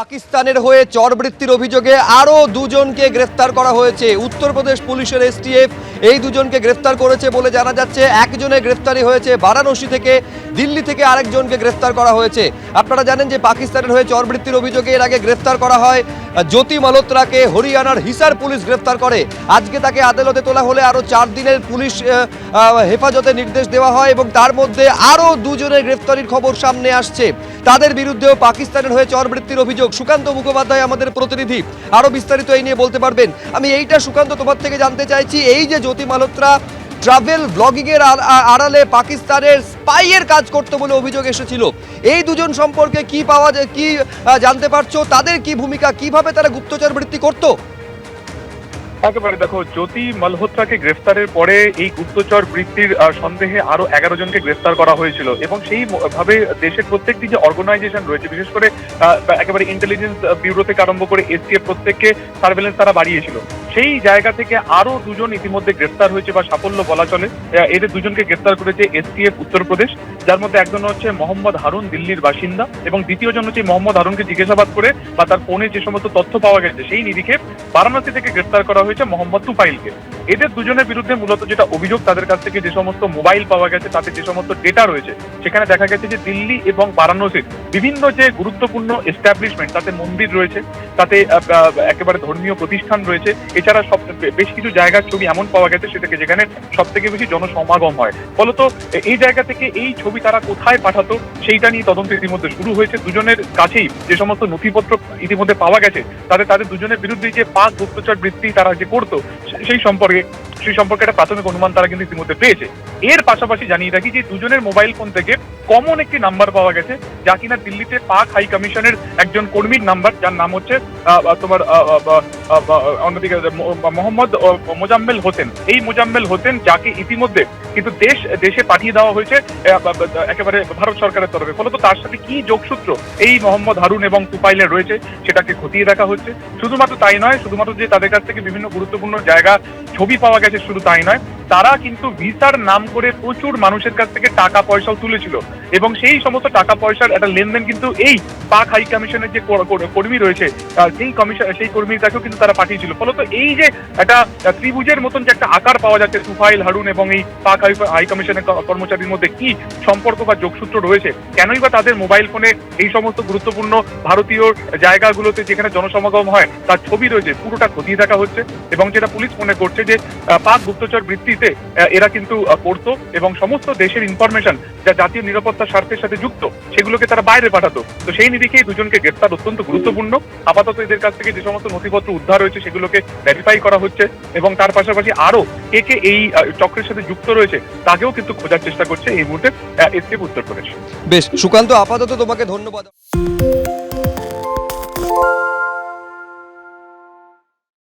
পাকিস্তানের হয়ে চরবৃত্তির অভিযোগে আরও দুজনকে গ্রেফতার করা হয়েছে। উত্তরপ্রদেশ পুলিশের এসটিএফ এই দুজনকে গ্রেফতার করেছে বলে জানা যাচ্ছে। একজনের গ্রেফতারি হয়েছে বারাণসী থেকে, দিল্লি থেকে আরেকজনকে গ্রেফতার করা হয়েছে। আপনারা জানেন যে পাকিস্তানের হয়ে চরবৃত্তির অভিযোগে এর আগে গ্রেফতার করা হয় জ্যোতি মালোত্রাকে, হরিয়ানার হিসার পুলিশ গ্রেফতার করে। আজকে তাকে আদালতে তোলা হলে আরও চার দিনের পুলিশ হেফাজতে নির্দেশ দেওয়া হয় এবং তার মধ্যে আরও দুজনের গ্রেফতারির খবর সামনে আসছে। তাদের বিরুদ্ধেও পাকিস্তানের হয়ে চরবৃত্তির অভিযোগ। সুকান্ত মুখোপাধ্যায় আমাদের প্রতিনিধি। আরও বিস্তারিত এই নিয়ে বলতে পারবেন। আমি এইটা সুকান্ত তোমার থেকে জানতে চাইছি, এই যে জ্যোতি মালোত্রা ট্রাভেল ব্লগিং এর আড়ালে পাকিস্তানের স্পাইয়ের কাজ করতে বলে অভিযোগ এসেছিল। এই দুজন সম্পর্কে কি পাওয়া যায়, কি জানতে পারছ? তাদের কি ভূমিকা? কীভাবে তারা গুপ্তচর বৃত্তি করতো? একেবারে দেখো, জ্যোতি মালহোত্রাকে গ্রেফতারের পরে এই গুপ্তচর বৃত্তির সন্দেহে আরও এগারো জনকে গ্রেফতার করা হয়েছিল। এবং সেই ভাবে দেশের প্রত্যেকটি যে অর্গানাইজেশন রয়েছে, বিশেষ করে একেবারে ইন্টেলিজেন্স ব্যুরো থেকে আরম্ভ করে এসটিএফ প্রত্যেককে সার্ভেলেন্স তারা বাড়িয়েছিল। সেই জায়গা থেকে আরও দুজন ইতিমধ্যে গ্রেফতার হয়েছে বা সাফল্য বলা চলে। এদের দুজনকে গ্রেফতার করেছে এসটিএফ উত্তরপ্রদেশ যার মধ্যে একজন হচ্ছে মোহাম্মদ হারুন, দিল্লির বাসিন্দা, এবং দ্বিতীয় জন হচ্ছে মোহাম্মদ হারুনকে জিজ্ঞাসাবাদ করে বা তার ফোনে যে সমস্ত তথ্য পাওয়া গেছে, সেই নিরিখে বারাণসী থেকে গ্রেফতার করা হয়েছে মোহাম্মদ তুফাইলকে। এদের দুজনের বিরুদ্ধে মূলত যেটা অভিযোগ, তাদের কাছ থেকে যে সমস্ত মোবাইল পাওয়া গেছে, তাতে যে সমস্ত ডেটা রয়েছে, সেখানে দেখা গেছে যে দিল্লি এবং বারাণসীর বিভিন্ন যে গুরুত্বপূর্ণ এস্টাবলিশমেন্ট তাতে মন্দির রয়েছে, তাতে একেবারে ধর্মীয় প্রতিষ্ঠান রয়েছে এছাড়া সব বেশ কিছু জায়গার ছবি এমন পাওয়া গেছে সেটাকে যেখানে সব থেকে বেশি জনসমাগম হয়। ফলত এই জায়গা থেকে এই ছবি তারা কোথায় পাঠাতো সেইটা নিয়ে তদন্ত ইতিমধ্যে শুরু হয়েছে। দুজনের কাছেই যে সমস্ত নথিপত্র ইতিমধ্যে পাওয়া গেছে তাদের তাদের দুজনের বিরুদ্ধে যে পাক গুপ্তচর বৃত্তি তারা যে করতো সেই সম্পর্কে সেই সম্পর্কে একটা প্রাথমিক অনুমান তারা কিন্তু ইতিমধ্যে পেয়েছে। এর পাশাপাশি জানিয়ে রাখি যে দুজনের মোবাইল ফোন থেকে কমন একটি নাম্বার পাওয়া গেছে, যা কিনা দিল্লিতে পাক হাই কমিশনের একজন কর্মীর নাম্বার যার নাম হচ্ছে তোমার অন্যদিকে মোহাম্মদ মোজাম্মেল হোসেন। এই মোজাম্মেল হোসেন যাকে ইতিমধ্যে কিন্তু দেশ, দেশে পাঠিয়ে দেওয়া হয়েছে একেবারে ভারত সরকারের তরফে। ফলত তার সাথে কি যোগসূত্র এই মোহাম্মদ হারুন এবং তুপাইলের রয়েছে, সেটাকে খতিয়ে দেখা হচ্ছে। শুধুমাত্র তাই নয়, শুধুমাত্র যে তাদের কাছ থেকে বিভিন্ন গুরুত্বপূর্ণ জায়গা ছবি পাওয়া গেছে, শুধু তাই নয় তারা কিন্তু ভিসার নাম করে প্রচুর মানুষের কাছ থেকে টাকা পয়সাও তুলেছিল। এবং সেই সমস্ত টাকা পয়সার একটা লেনদেন কিন্তু এই পাক হাই কমিশনের যে কর- কর- কর্মী রয়েছে সেই কমিশন সেই কর্মীর কাছেও কিন্তু তারা পাঠিয়েছিল। ফলত এই যে একটা ত্রিভুজের মতন যে একটা আকার পাওয়া যাচ্ছে, সুফাইল, হারুন এবং এই পাক হাই কমিশনের কর্মচারীর মধ্যে কি সম্পর্ক বা যোগসূত্র রয়েছে, কেনই বা তাদের মোবাইল ফোনে এই সমস্ত গুরুত্বপূর্ণ ভারতীয় জায়গাগুলোতে যেখানে জনসমাগম হয়, তার ছবি রয়েছে, পুরোটা খতিয়ে দেখা হচ্ছে। এবং যেটা পুলিশ মনে করছে যে পাক গুপ্তচর বৃত্তিতে আহ, এরা কিন্তু করতো এবং সমস্ত দেশের ইনফরমেশন যা জাতীয় নিরাপত্তা স্বার্থের সাথে যুক্ত সেগুলোকে তারা বাইরে পাঠাতো। তো সেই নিরিখে দুজনকে গ্রেফতার অত্যন্ত গুরুত্বপূর্ণ। আপাতত এদের কাছ থেকে যে সমস্ত নথিপত্র উদ্ধার হয়েছে সেগুলোকে ভেরিফাই করা হচ্ছে এবং তার পাশাপাশি আরও কে কে এই চক্রের সাথে যুক্ত রয়েছে তাকেও কিন্তু খোঁজার চেষ্টা করছে এই মুহূর্তে এসকে উত্তরপ্রদেশ। বেশ সুকান্ত আপাতত তোমাকে ধন্যবাদ।